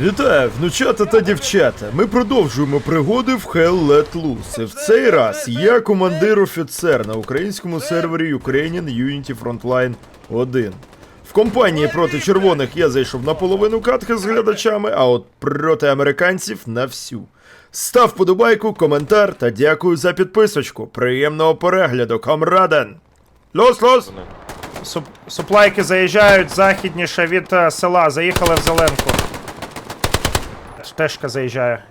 Вітаю, внучата та дівчата. Ми продовжуємо пригоди в Hell Let Loose. В цей раз я командир-офіцер на українському сервері Ukrainian Unity Frontline 1. В компанії проти червоних я зайшов на половину катки з глядачами, а от проти американців на всю. Став подобайку, коментар та дякую за підписочку. Приємного перегляду, камраден! Лос, лос! Суп- Суплайки заїжджають західніше від е, села. Заїхали в Зеленку. Тежка заїжджає.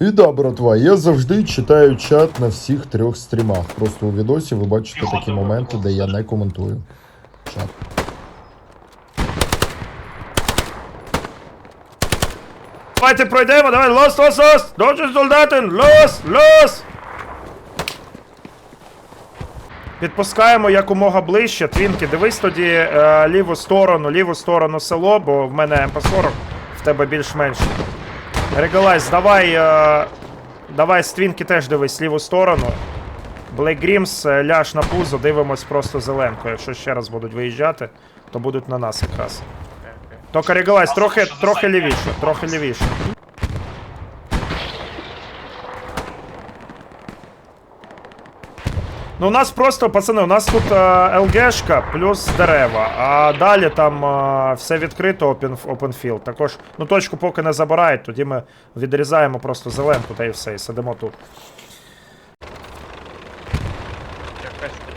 І да, братва, я завжди читаю чат на всіх трьох стрімах. Просто у відосі ви бачите такі моменти, де я не коментую. Чат. Давайте пройдемо, давай, лос, лос, лос! Дочі солдатин, лос, лос! Підпускаємо якомога ближче. Твінки, дивись тоді е, ліву сторону, ліву сторону село, бо в мене МП-40, в тебе більш-менш. Регалайз, давай. Е, давай з теж дивись ліву сторону. Блейк Грімс, е, ляж на пузо, дивимось просто зеленку. Якщо ще раз будуть виїжджати, то будуть на нас якраз. Тільки регалайз, трохи, трохи лівіше, трохи лівіше. Ну, у нас просто, пацани, у нас тут е, ЛГшка плюс дерева, а далі там е, все відкрито open, open. Також, ну точку поки не забирають, тоді ми відрізаємо просто зеленку та і все, і сидимо тут.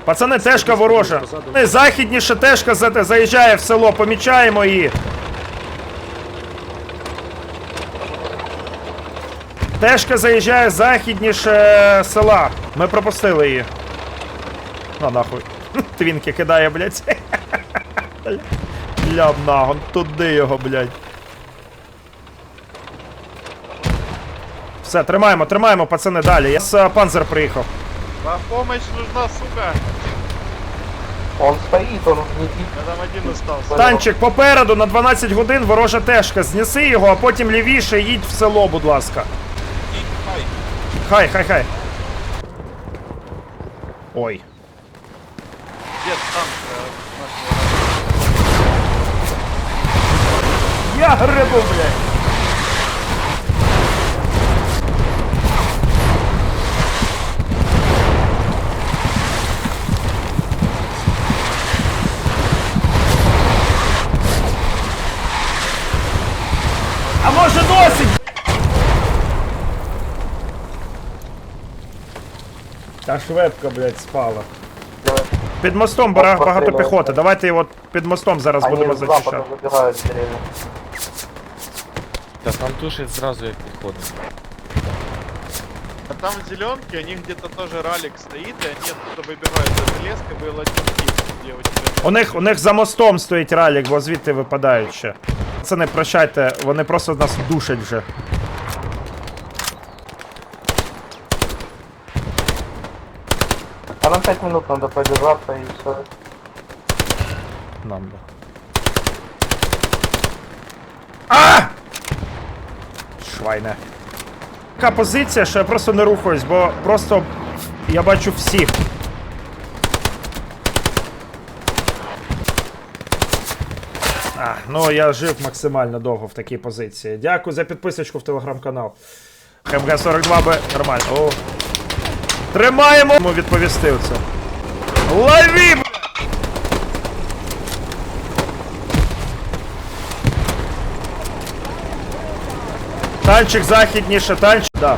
Пацани, тежка ворожа. Не, Західніше тежка заїжджає в село, помічаємо її. Тежка заїжджає західніше села. Ми пропустили її. На нахуй. Твінки кидає, блядь. Лям нагон, туди його, блядь. Все, тримаємо, тримаємо, пацани, далі. Я з е, панзер приїхав. А помощь нужна, сука. Он стоит, он не Я там один остался. Танчик попереду на 12 годин ворожа тежка. Знеси його, а потім лівіше їдь в село, будь ласка. Хай, хай, хай. Ой. Грибу, блядь. А може досить? Та шведка, блядь, спала. Під мостом бара- багато піхоти. Давайте його під мостом зараз будемо зачищати. Та там тушить зразу як підходить. А там в зеленке, у них где-то тоже ралик стоит, и они оттуда выбегают. Это леска был один тип, где у тебя... У них, у них за мостом стоїть ралік, бо звідти випадають ще. Пацани, прощайте, вони просто нас душать вже. А нам 5 минут надо продержаться и все. Нам би. Швайне. Така позиція, що я просто не рухаюсь, бо просто я бачу всіх. А, ну я жив максимально довго в такій позиції. Дякую за підписочку в телеграм-канал. ХМГ 42 б нормально. О. Тримаємо! Відповісти оце. Лови! Б***ь! Танчик західніше, танчик. Да.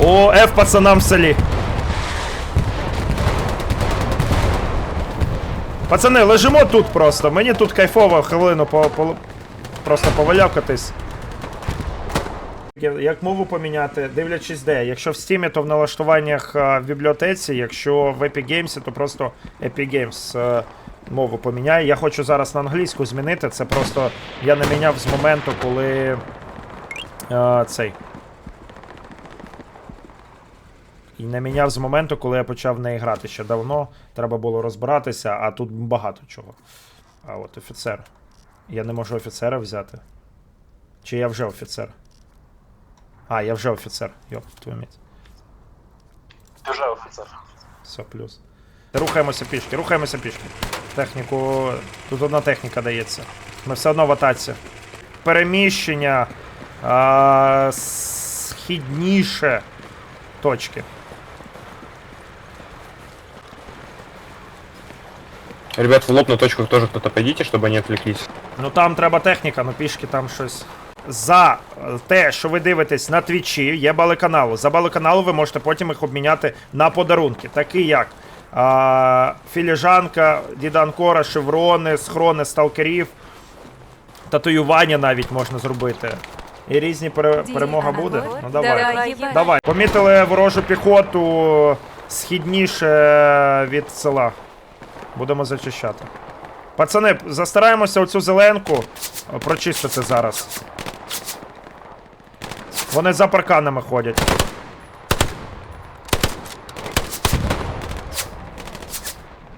О, F пацанам в селі. Пацани, лежимо тут просто. Мені тут кайфово хвилину по, по, просто повалякатись. Як мову поміняти, дивлячись де. Якщо в Steam, то в налаштуваннях в бібліотеці, якщо в Epic Games, то просто Epic Games е, мову поміняє. Я хочу зараз на англійську змінити. Це просто я не міняв з моменту, коли е, цей. І не міняв з моменту, коли я почав в неї грати ще давно. Треба було розбиратися, а тут багато чого. А от офіцер. Я не можу офіцера взяти. Чи я вже офіцер? А, я вже офіцер. Йоп, твою мать. Уже офицер. Все, плюс. Рухаємося пішки, рухаємося пішки. Техніку. Тут одна техніка дається. Ми все одно в атаці. переміщення а, східніше точки. Ребят, в лоб на точках тоже кто-то пойдите, чтобы они отвлеклись. Ну там треба техніка, ну пішки там щось. За те, що ви дивитесь на твічі, є баликаналу. За баликаналу ви можете потім їх обміняти на подарунки, такі як філіжанка, Діда Анкора, шеврони, схрони сталкерів, татуювання навіть можна зробити. І різні пере... перемога буде. Ну давай. Давай. Помітили ворожу піхоту східніше від села. Будемо зачищати. Пацани, застараємося оцю зеленку прочистити зараз. Вони за парканами ходять.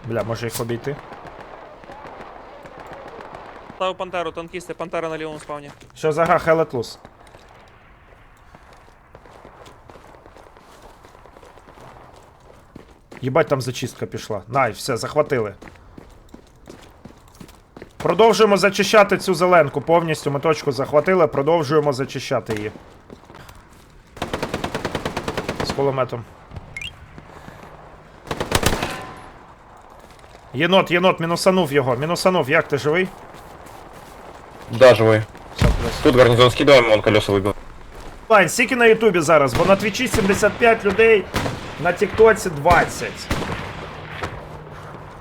Бля, може їх обійти? Ставив пантеру, танкісти, пантера на лівому спавні. Що за гра Hell Loose? Єбать, там зачистка пішла. Най, все, захватили. Продовжуємо зачищати цю зеленку. Повністю ми точку захватили, продовжуємо зачищати її. З кулеметом. Єнот, єнот, мінусанув його. Мінусанув, як ти живий? Да, живой. Все, плюс. Тут гарнизон скидываем, он колеса выбил. Лайн, скільки на Ютубі зараз, бо на Твічі 75 людей, на Тіктоці 20.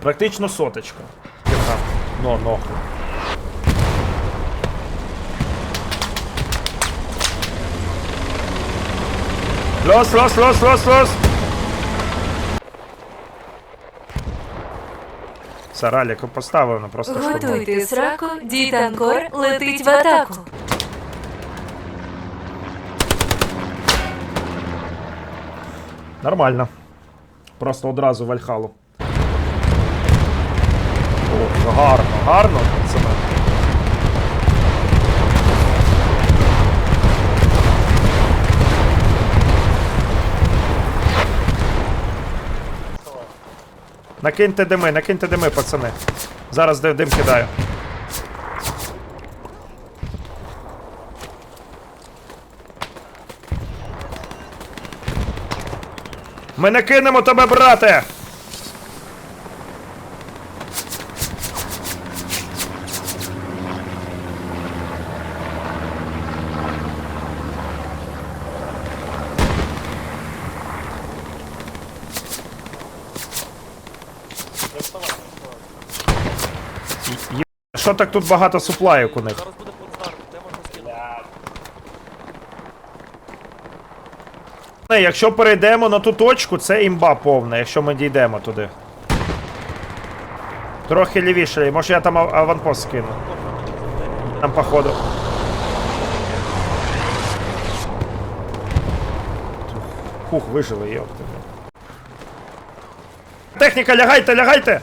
Практично соточка. Яка? Ну, нахуй. Лос, лос, лос, лос, лос! Все, раліку поставлено, просто штурмом. Готуйте сраку, дітанкор летить в атаку. Нормально. Просто одразу в Альхалу. О, гарно, гарно, пацани. Накиньте дими, накиньте дими, пацани. Зараз дим, кидаю. Ми не кинемо тебе, брате! Що так тут багато суплайок у них? Зараз буде плацдарм, де можна скинути? Не, якщо перейдемо на ту точку, це імба повна, якщо ми дійдемо туди. Трохи лівіше, може я там ав- аванпост скину. Там походу. Хух, вижили, йопти. Техніка, лягайте, лягайте!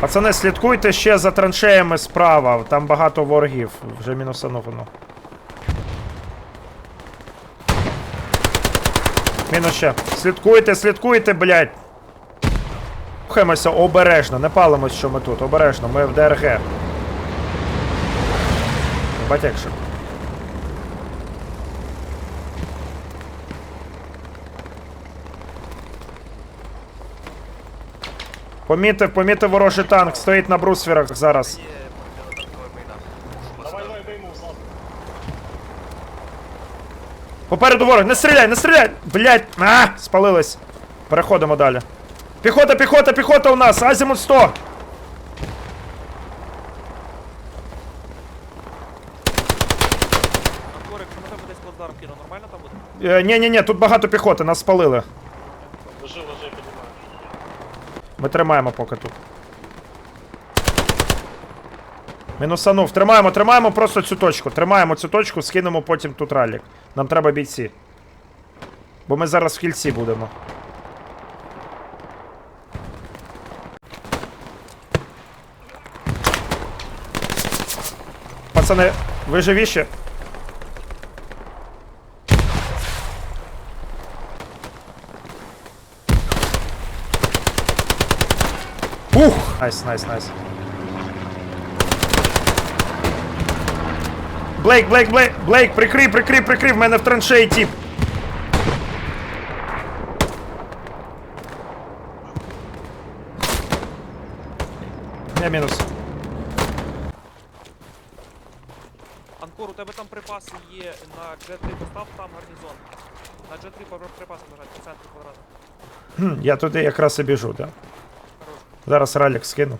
Пацани, слідкуйте ще за траншеями справа, там багато ворогів, вже мінусановано. Мінус ще. Слідкуйте, слідкуйте, блядь. Рухаємося обережно, не палимось, що ми тут, обережно, ми в ДРГ. Бать Помітив, помітив ворожий танк, стоїть на брусвірах зараз. Попереду ворог, не стріляй, не стріляй! Блять, а, спалились. Переходимо далі. Піхота, піхота, піхота у нас! Азімут 100! Анкор, якщо на тебе десь плацдарм кину, нормально там буде? Е, ні, ні, ні, тут багато піхоти, нас спалили. Ми тримаємо поки тут. Мінусанув. Тримаємо, тримаємо просто цю точку. Тримаємо цю точку, скинемо потім тут ралік. Нам треба бійці. Бо ми зараз в кільці будемо. Пацани, ви живіші? Найс, найс, найс. Блейк, Блейк, Блейк, Блейк, прикрий, прикрий, прикрий, в мене в траншеї тип. Я мінус. Анкор, у тебе там припаси є на G3, постав там гарнізон. На G3 пар- припаси лежать по центру квадрата. Хм, я туди якраз і біжу, так? Зараз ралік скину.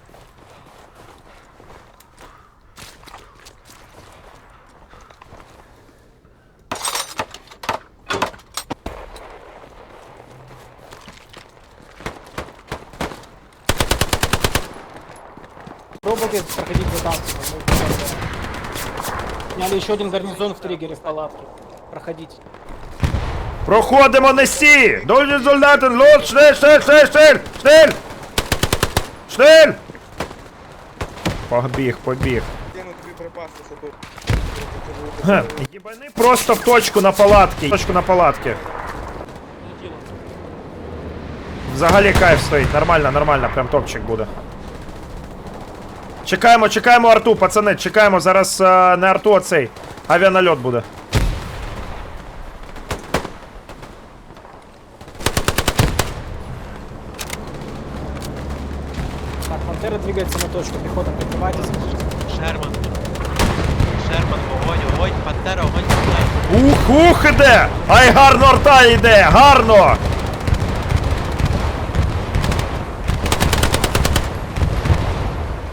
Пробуйте проходить ротацию. мы просто Сняли еще один гарнизон в триггере в палатке. Проходите. Проходимо нести! Дуже солдатен, лот, штиль, штиль, штиль, штиль, штиль! Штиль! Побіг, побіг. Їбани просто в точку на палатки. Точку на палатки. Взагалі кайф стоїть. Нормально, нормально, прям топчик буде. Чекаємо, чекаємо арту, пацани, чекаємо. Зараз е, не арту, а цей. Авіанальот буде. Так, Пантера двигается на точку. Пехота, прикрывайтесь. Шерман. Шерман, огонь, огонь, пантера, огонь, пантера. Ух, ух іде! Ай гарно арта йде! Гарно!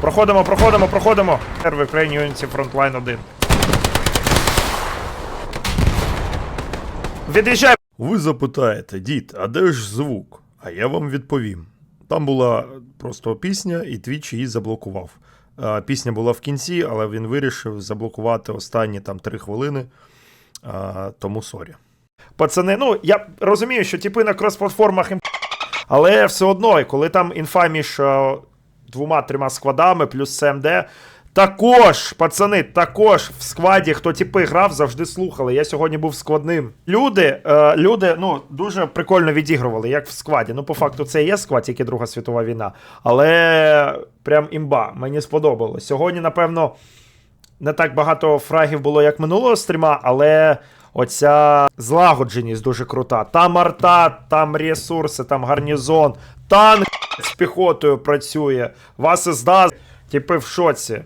Проходимо, проходимо, проходимо. В Україні Unity Frontline 1. Від'їжджай! Ви запитаєте, дід, а де ж звук? А я вам відповім. Там була просто пісня, і Твіч її заблокував. Пісня була в кінці, але він вирішив заблокувати останні там три хвилини. Тому сорі. Пацани, ну я розумію, що типи на крос-платформах але все одно, коли там інфа між е, двома-трьома складами плюс СМД, також, пацани, також в складі, хто типи грав, завжди слухали. Я сьогодні був складним. Люди, е, люди, ну, дуже прикольно відігрували, як в складі. Ну, по факту, це і є склад, тільки Друга світова війна. Але прям імба, мені сподобалось. Сьогодні, напевно, не так багато фрагів було, як минулого стріма, але оця злагодженість дуже крута. Там арта, там ресурси, там гарнізон, танк з піхотою працює, вас СДА, типи в шоці.